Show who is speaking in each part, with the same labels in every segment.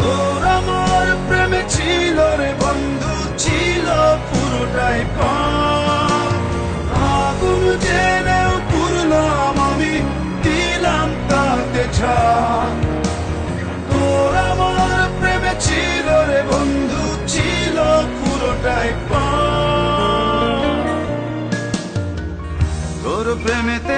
Speaker 1: তোর আমার প্রেমে ছিল রে বন্ধু, ছিল পুরোটাই আগুন জেলেও পুরলাম আমি, দিলাম তাতে ছাপ। তোর প্রেমে ছিল রে বন্ধু, ছিল পুরোটাই পাপ তোর প্রেমেতে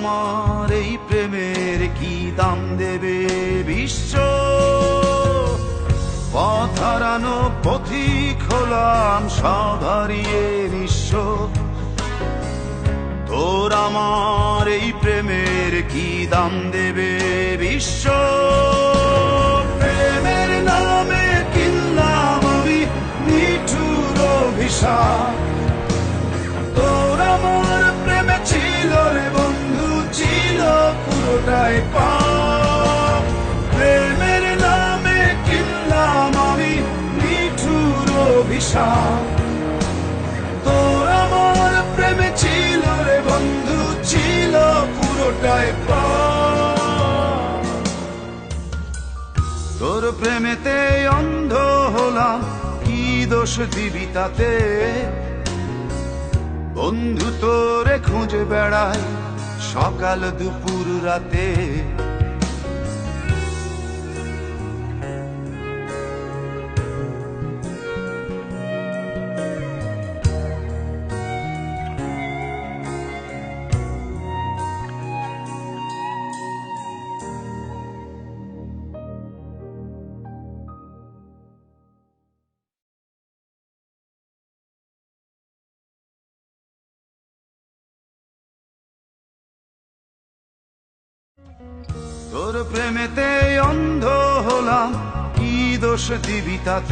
Speaker 1: আমার এই প্রেমের কি দাম দেবে বিশ্ব? পথ হারানো পথিক হলাম সব হারিয়ে নিঃস্ব তোর আমার এই প্রেমের কি দাম দেবে বিশ্ব? প্রেমের নামে কিনলাম আমি নিঠুর অভিশাপ। নামে কিনলাম আমি নিঠুর অভিশাপ বন্ধু ছিল পুরোটাই পাপ তোর প্রেমেতে অন্ধ হলাম, কি দোষ দিবি তাতে? বন্ধু তোরে খুঁজে বেড়ায় সকাল দুপুর রাতে তোর প্রেমেতে অন্ধ হলাম কি দোষ দিবি তাতে?